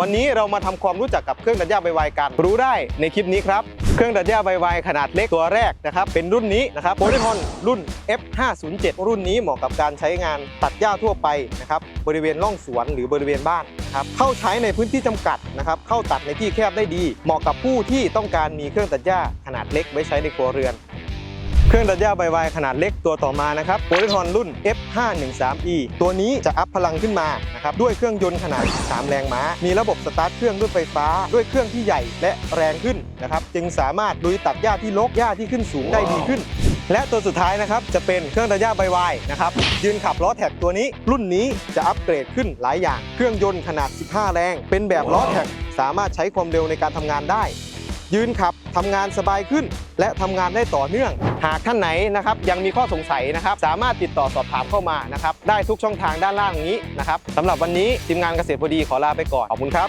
วันนี้เรามาทำความรู้จักกับเครื่องตัดหญ้าใบวายกัน รู้ได้ในคลิปนี้ครับ เครื่องตัดหญ้าใบวายขนาดเล็กตัวแรกนะครับ เป็นรุ่นนี้นะครับโพลิทอนรุ่น F507 รุ่นนี้เหมาะกับการใช้งานตัดหญ้าทั่วไปนะครับ บริเวณร่องสวนหรือบริเวณบ้านนะครับเข้าใช้ในพื้นที่จำกัดนะครับ เข้าตัดในที่แคบได้ดี เหมาะกับผู้ที่ต้องการมีเครื่องตัดหญ้าขนาดเล็กไว้ใช้ในครัวเรือน เครื่องตัดหญ้าใบวายขนาดเล็กตัวต่อมานะครับโพลิทอนรุ่น F513E ตัวนี้จะอัพพลังขึ้นมานะครับด้วยเครื่องยนต์ขนาด 3 แรงม้า มีระบบสตาร์ทเครื่องด้วยไฟฟ้า ด้วยเครื่องที่ใหญ่และแรงขึ้นนะครับจึงสามารถลุยตัดหญ้าที่รกหญ้าที่ขึ้นสูงได้ดีขึ้นและตัวสุดท้ายนะครับจะเป็นเครื่องตัดหญ้าใบวายนะครับยืนขับล้อแท็กตัวนี้ รุ่นนี้จะอัปเกรดขึ้นหลายอย่าง เครื่องยนต์ขนาด 15 แรง เป็นแบบล้อแท็กสามารถใช้ความเร็วในการทำงานได้ ยืนขับทำงานสบายขึ้น และทำงานได้ต่อเนื่อง หากท่านไหนนะครับยังมีข้อสงสัยนะครับ สามารถติดต่อสอบถามเข้ามานะครับ ได้ทุกช่องทางด้านล่างนี้นะครับสำหรับวันนี้ทีมงานเกษตรพอดีขอลาไปก่อน ขอบคุณครับ